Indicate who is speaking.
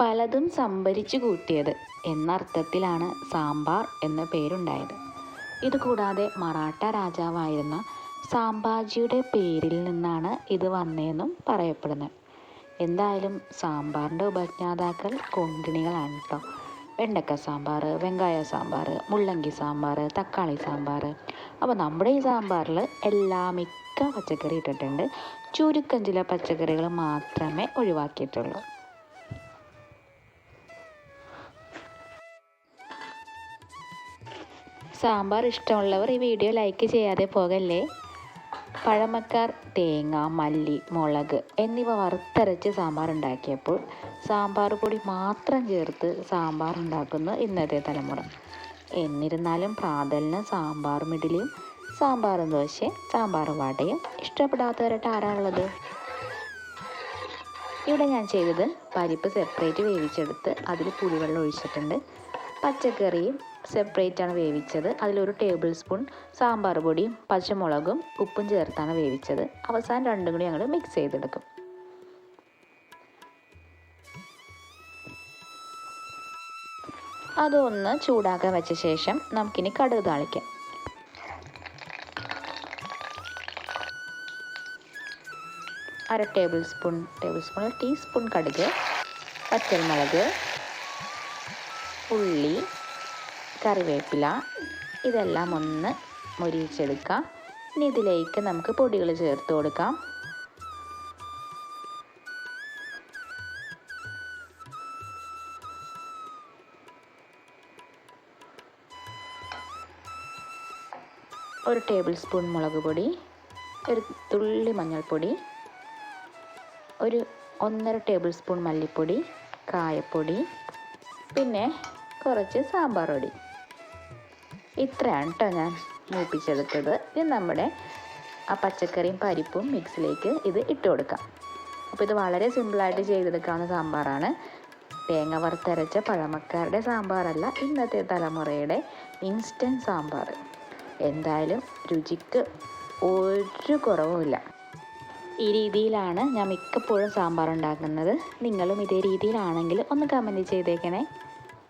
Speaker 1: പലതും സംഭരിച്ചു കൂട്ടിയത് എന്നർത്ഥത്തിലാണ് സാമ്പാർ എന്ന പേരുണ്ടായത്. ഇതുകൂടാതെ മറാഠ രാജാവായിരുന്ന സാമ്പാജിയുടെ പേരിൽ നിന്നാണ് ഇത് വന്നതെന്നും പറയപ്പെടുന്നത്. എന്തായാലും സാമ്പാറിന്റെ ഉപജ്ഞാതാക്കൾ കൊങ്കിണികളാണ് കേട്ടോ വെണ്ടക്ക സാമ്പാർ വെങ്കായ സാമ്പാർ മുള്ളങ്കി സാമ്പാർ തക്കാളി സാമ്പാർ. അപ്പോൾ നമ്മുടെ ഈ സാമ്പാറിൽ എല്ലാ മിക്ക പച്ചക്കറി ഇട്ടിട്ടുണ്ട്. ചുരുക്കം ചില പച്ചക്കറികൾ മാത്രമേ ഒഴിവാക്കിയിട്ടുള്ളൂ. സാമ്പാർ ഇഷ്ടമുള്ളവർ ഈ വീഡിയോ ലൈക്ക് ചെയ്യാതെ പോകല്ലേ? പഴമക്കാർ തേങ്ങ മല്ലി മുളക് എന്നിവ വറുത്തരച്ച് സാമ്പാർ ഉണ്ടാക്കിയപ്പോൾ സാമ്പാർ പൊടി മാത്രം ചേർത്ത് സാമ്പാർ ഉണ്ടാക്കുന്ന ഇന്നത്തെ തലമുറ. എന്നിരുന്നാലും പ്രാതലിന് സാമ്പാറും ഇഡലിയും സാമ്പാറും ദോശയും സാമ്പാർ വടയും ഇഷ്ടപ്പെടാത്തവരായിട്ട് ആരാണുള്ളത് ഇവിടെ ഞാൻ ചെയ്തത് പരിപ്പ് സെപ്പറേറ്റ് വേവിച്ചെടുത്ത് അതിൽ പുളിവെള്ളം ഒഴിച്ചിട്ടുണ്ട്. പച്ചക്കറിയും സെപ്പറേറ്റാണ് വേവിച്ചത്. അതിലൊരു ടേബിൾ സ്പൂൺ സാമ്പാർ പൊടിയും പച്ചമുളകും ഉപ്പും ചേർത്താണ് വേവിച്ചത്. അവസാനം രണ്ടും കൂടി ഞങ്ങൾ മിക്സ് ചെയ്തെടുക്കും. അതൊന്ന് ചൂടാക്കാൻ വെച്ച ശേഷം നമുക്കിനി കടുക് താളിക്കാം. അര tablespoon tablespoon teaspoon കടുക് പച്ചമുളക് ഉള്ളി കറിവേപ്പില ഇതെല്ലാം ഒന്ന് മൊരിയിച്ചെടുക്കാം. ഇനി ഇതിലേക്ക് നമുക്ക് പൊടികൾ ചേർത്ത് കൊടുക്കാം. ഒരു ടേബിൾ സ്പൂൺ മുളക് പൊടി ഒരു തുള്ളി മഞ്ഞൾപ്പൊടി ഒരു ഒന്നര ടേബിൾ സ്പൂൺ മല്ലിപ്പൊടി കായപ്പൊടി പിന്നെ കുറച്ച് സാമ്പാർ പൊടി. ഇത്രയാണ് കേട്ടോ ഞാൻ മൂപ്പിച്ചെടുത്തത്. ഇനി നമ്മുടെ ആ പച്ചക്കറിയും പരിപ്പും മിക്സിലേക്ക് ഇത് ഇട്ട് കൊടുക്കാം. അപ്പോൾ ഇത് വളരെ സിമ്പിളായിട്ട് ചെയ്തെടുക്കാവുന്ന സാമ്പാറാണ്. തേങ്ങ വറുത്തരച്ച പഴമക്കാരുടെ സാമ്പാറല്ല ഇന്നത്തെ തലമുറയുടെ ഇൻസ്റ്റന്റ് സാമ്പാർ. എന്തായാലും രുചിക്ക് ഒരു കുറവുമില്ല ഈ രീതിയിലാണ് ഞാൻ മിക്കപ്പോഴും സാമ്പാർ ഉണ്ടാക്കുന്നത്. നിങ്ങളും ഇതേ രീതിയിലാണെങ്കിൽ ഒന്ന് കമന്റ് ചെയ്തേക്കണേ.